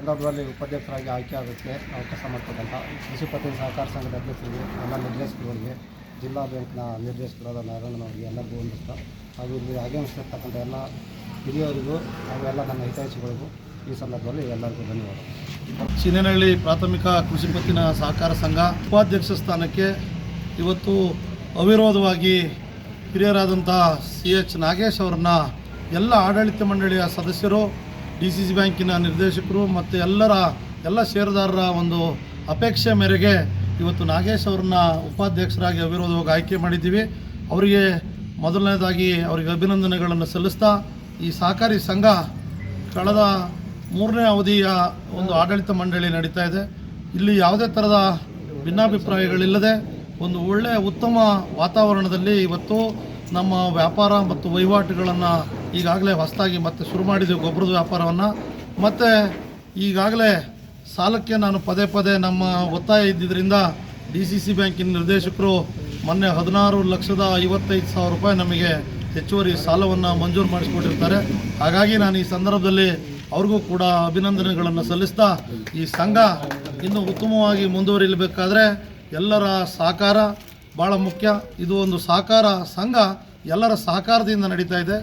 ಸಂದರ್ಭದಲ್ಲಿ ಉಪಾಧ್ಯಕ್ಷರಾಗಿ ಆಯ್ಕೆ ಆಗೋಕ್ಕೆ ಅವಕಾಶ ಮಾಡ್ತಕ್ಕಂಥ ಕೃಷಿ ಪತ್ತಿನ ಸಹಕಾರ ಸಂಘದ ಅಧ್ಯಕ್ಷರಿಗೆ ಎಲ್ಲ ನಿರ್ದೇಶಕರುಗಳಿಗೆ, ಜಿಲ್ಲಾ ಬ್ಯಾಂಕ್ನ ನಿರ್ದೇಶಕರಾದ ನಾರಾಯಣನವರಿಗೆ ಎಲ್ಲರಿಗೂ ವಂದಿಸ್ತಾ ಹಾಗೂ ಇಲ್ಲಿ ಆಗಮಿಸಿರ್ತಕ್ಕಂಥ ಎಲ್ಲ ಹಿರಿಯರಿಗೂ ಹಾಗೂ ಎಲ್ಲ ನನ್ನ ಹಿತೈಷಿಗಳಿಗೂ ಈ ಸಂದರ್ಭದಲ್ಲಿ ಎಲ್ಲರಿಗೂ ಧನ್ಯವಾದ. ಚಿನ್ನನಹಳ್ಳಿ ಪ್ರಾಥಮಿಕ ಕೃಷಿ ಪತ್ತಿನ ಸಹಕಾರ ಸಂಘ ಉಪಾಧ್ಯಕ್ಷ ಸ್ಥಾನಕ್ಕೆ ಇವತ್ತು ಅವಿರೋಧವಾಗಿ ಹಿರಿಯರಾದಂಥ ಸಿ ಎಚ್ ನಾಗೇಶ್ ಅವರನ್ನ ಎಲ್ಲ ಆಡಳಿತ ಮಂಡಳಿಯ ಸದಸ್ಯರು ಡಿ ಸಿ ಸಿ ಬ್ಯಾಂಕಿನ ನಿರ್ದೇಶಕರು ಮತ್ತು ಎಲ್ಲರ, ಎಲ್ಲ ಷೇರುದಾರರ ಒಂದು ಅಪೇಕ್ಷೆ ಮೇರೆಗೆ ಇವತ್ತು ನಾಗೇಶ್ ಅವ್ರನ್ನ ಉಪಾಧ್ಯಕ್ಷರಾಗಿ ಅವಿರೋಧವಾಗಿ ಆಯ್ಕೆ ಮಾಡಿದ್ದೀವಿ. ಅವರಿಗೆ ಮೊದಲನೇದಾಗಿ ಅವರಿಗೆ ಅಭಿನಂದನೆಗಳನ್ನು ಸಲ್ಲಿಸ್ತಾ ಈ ಸಹಕಾರಿ ಸಂಘ ಕಳೆದ ಮೂರನೇ ಅವಧಿಯ ಒಂದು ಆಡಳಿತ ಮಂಡಳಿ ನಡೀತಾ ಇದೆ. ಇಲ್ಲಿ ಯಾವುದೇ ಥರದ ಭಿನ್ನಾಭಿಪ್ರಾಯಗಳಿಲ್ಲದೆ ಒಂದು ಒಳ್ಳೆಯ ಉತ್ತಮ ವಾತಾವರಣದಲ್ಲಿ ಇವತ್ತು ನಮ್ಮ ವ್ಯಾಪಾರ ಮತ್ತು ವಹಿವಾಟುಗಳನ್ನು ಈಗಾಗಲೇ ಹೊಸದಾಗಿ ಮತ್ತೆ ಶುರು ಮಾಡಿದ್ದೀವಿ ಗೊಬ್ಬರದ ವ್ಯಾಪಾರವನ್ನು. ಮತ್ತು ಈಗಾಗಲೇ ಸಾಲಕ್ಕೆ ನಾನು ಪದೇ ಪದೇ ನಮ್ಮ ಒತ್ತಾಯ ಇದ್ದಿದ್ದರಿಂದ ಡಿ ಸಿ ಸಿ ಬ್ಯಾಂಕಿನ ನಿರ್ದೇಶಕರು ಮೊನ್ನೆ ಹದಿನಾರು ಲಕ್ಷದ ಐವತ್ತೈದು ಸಾವಿರ ರೂಪಾಯಿ ನಮಗೆ ಹೆಚ್ಚುವರಿ ಸಾಲವನ್ನು ಮಂಜೂರು ಮಾಡಿಸ್ಕೊಟ್ಟಿರ್ತಾರೆ. ಹಾಗಾಗಿ ನಾನು ಈ ಸಂದರ್ಭದಲ್ಲಿ ಅವ್ರಿಗೂ ಕೂಡ ಅಭಿನಂದನೆಗಳನ್ನು ಸಲ್ಲಿಸ್ತಾ ಈ ಸಂಘ ಇನ್ನೂ ಉತ್ತಮವಾಗಿ ಮುಂದುವರಿಯಬೇಕಾದ್ರೆ ಎಲ್ಲರ ಸಹಕಾರ ಭಾಳ ಮುಖ್ಯ. ಇದು ಒಂದು ಸಹಕಾರ ಸಂಘ. ಎಲ್ಲರ ಸಹಕಾರದಿಂದ ನಡೀತಾ ಇದೆ.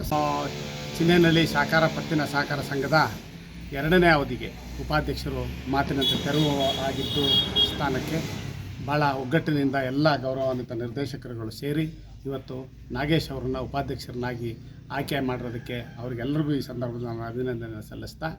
ಚಿನ್ನೈನಲ್ಲಿ ಸಹಕಾರ ಪತ್ತಿನ ಸಹಕಾರ ಸಂಘದ ಎರಡನೇ ಅವಧಿಗೆ ಉಪಾಧ್ಯಕ್ಷರು ಮಾತಿನಂತೆ ತೆರವು ಆಗಿದ್ದು ಸ್ಥಾನಕ್ಕೆ ಭಾಳ ಒಗ್ಗಟ್ಟಿನಿಂದ ಎಲ್ಲ ಗೌರವಾನ್ವಿತ ನಿರ್ದೇಶಕರುಗಳು ಸೇರಿ ಇವತ್ತು ನಾಗೇಶ್ ಅವರನ್ನು ಉಪಾಧ್ಯಕ್ಷರನ್ನಾಗಿ ಆಯ್ಕೆ ಮಾಡಿರೋದಕ್ಕೆ ಅವ್ರಿಗೆಲ್ಲರಿಗೂ ಈ ಸಂದರ್ಭದಲ್ಲಿ ನಾನು ಅಭಿನಂದನೆ ಸಲ್ಲಿಸ್ತಾ